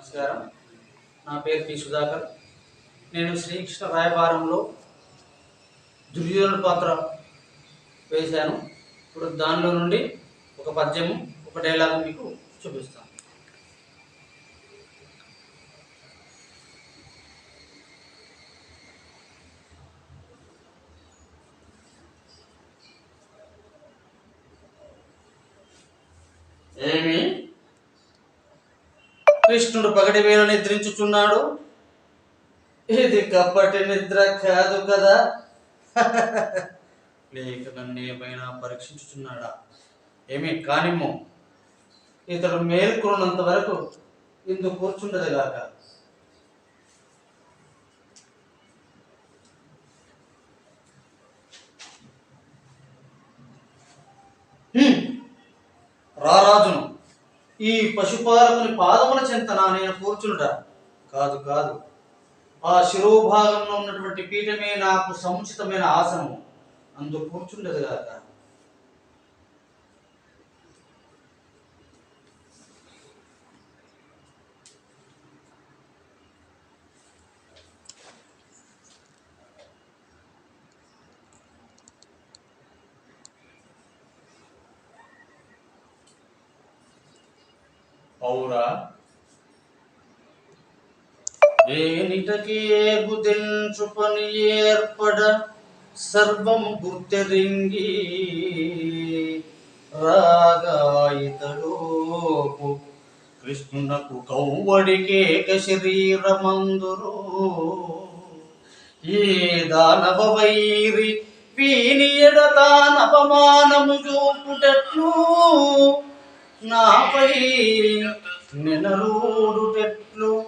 నమస్కారం. నా పేరు పి. సుధాకర్. నేను శ్రీకృష్ణ రాయబారంలో దుర్యోధన పాత్ర వేశాను. ఇప్పుడు దానిలో నుండి ఒక పద్యము ఒక డైలాగ్ మీకు చూపిస్తాను. ఏమి? కృష్ణుడు పగటి వేళ నిద్రించుచున్నాడు. ఇది కప్పటి నిద్ర కాదు కదా. లేక నన్ను ఏమైనా పరీక్షించుచున్నాడా? ఏమీ కానిమ్ము? ఇతడు మేల్కొన్నంత వరకు ఇందు కూర్చుండదు ఈ పశుపాలకుని పాదముల చెంతన నేను కూర్చుంట కాదు కాదు. ఆ శిరోభాగంలో ఉన్నటువంటి పీఠమే నాకు సముచితమైన ఆసనము. అందు కూర్చుండదు కాక పౌర. ఏనిటకి ఏగుదించు పని ఏర్పడ సర్వం గుర్తెరింగి? రాగాయితలోపు కృష్ణునకు కౌవడికేక శరీరమందురు. ఏ దానవ వైరి వీని ఎడతానపమానము చూపుటట్లు నాపై నెనరూడుటెట్లు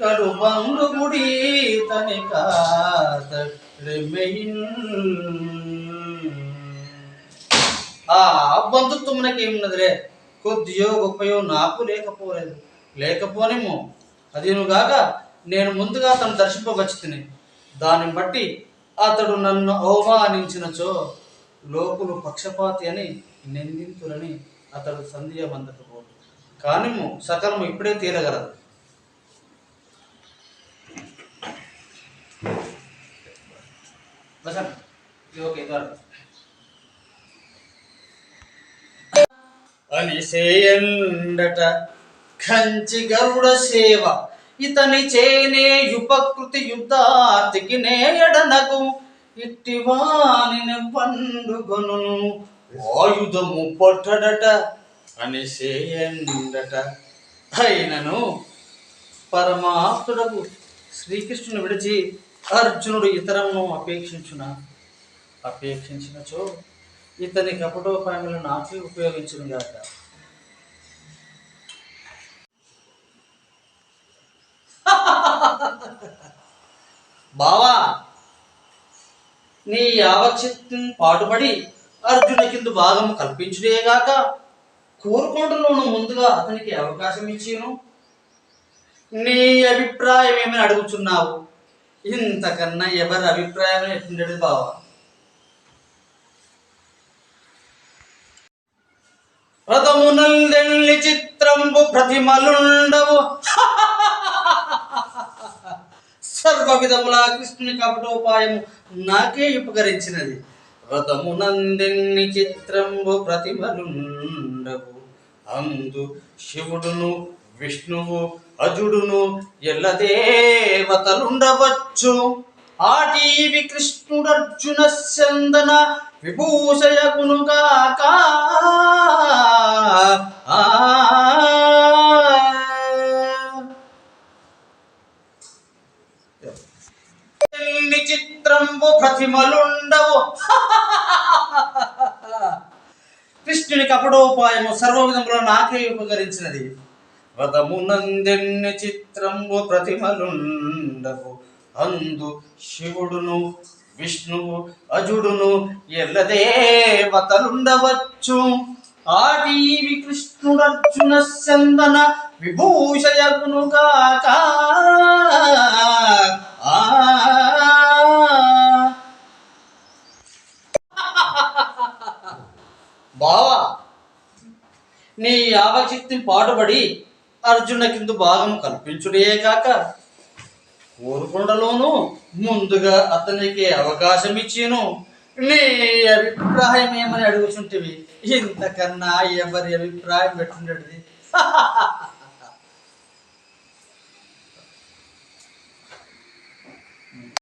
కడు బంగు గుడి తని కాతమెయిన్ ఆ బంధుత్వమునకి ఏమున్నదిలే కొద్దియో గొప్పయో నాకు లేకపోలేదు. లేకపోనేమో. అదేనుగాక నేను ముందుగా తను దర్శింపవచ్చి తిని బట్టి అతడు నన్ను అవమానించినచో లోకులు పక్షపాతి అని నిందితులని అతడు సంధ్య కానీ సకలము ఇప్పుడే తీరగలదు. బసండి. ఇది అనిసేయండట కంచి గరుడ సేవ. ఇతని చేనే ఉపకృతి యుద్ధార్థికి నేయడనకు ఇట్టివాని పండుగను ఆయుధము పొట్టడట అనిసేయండట అయినను పరమాత్ముడకు శ్రీకృష్ణుని విడిచి అర్జునుడు ఇతరమును అపేక్షించున? అపేక్షించినచో ఇతని కపటోపాయములు నాకే ఉపయోగించును గాక బావా నీ యావక్షిత్తం పాటుపడి అర్జున కింద భాగము కల్పించుడేగాక కోరుకుంటున్నాను ముందుగా అతనికి అవకాశం ఇచ్చిను నీ అభిప్రాయం ఏమని అడుగుచున్నావు? ఇంతకన్నా ఎవరి అభిప్రాయం ఎట్టుండేది బావా? రథమునందెల్లి చిత్రంబు ప్రతిమలుండవు. సర్వ విధములా కృష్ణుని కపటోపాయము నాకే ఉపకరించినది. రథమునందెన్ని చిత్రంబు ప్రతిమలుండవు అందు శివుడును విష్ణువు అజుడును ఎల్ల దేవతలుండవచ్చు. ఆటీవి కృష్ణుడర్జున చందన విభూషయకును కాక చిత్రంబు ప్రతిమలుండవు. కృష్ణుని కపడోపాయము సర్వ విధములో నాకే ఉపకరించినది. రథమునందెన్ని చిత్రంబు ప్రతిమలుండవు. అందు శివుడును విష్ణువు అజుడును ఎల్ల దేవతలుండవచ్చు ఆటీవి కృష్ణుడర్జున చందన విభూషయగునుగాక. ఆ ఆవిచిత్తుని పాటుబడి అర్జున కింద భాగం కల్పించుడే కాక కోరుకుండలోనూ ముందుగా అతనికి అవకాశం ఇచ్చిను నీ అభిప్రాయం ఏమని అడుగుచుంటివి? ఇంతకన్నా ఎవరి అభిప్రాయం పెట్టుండేది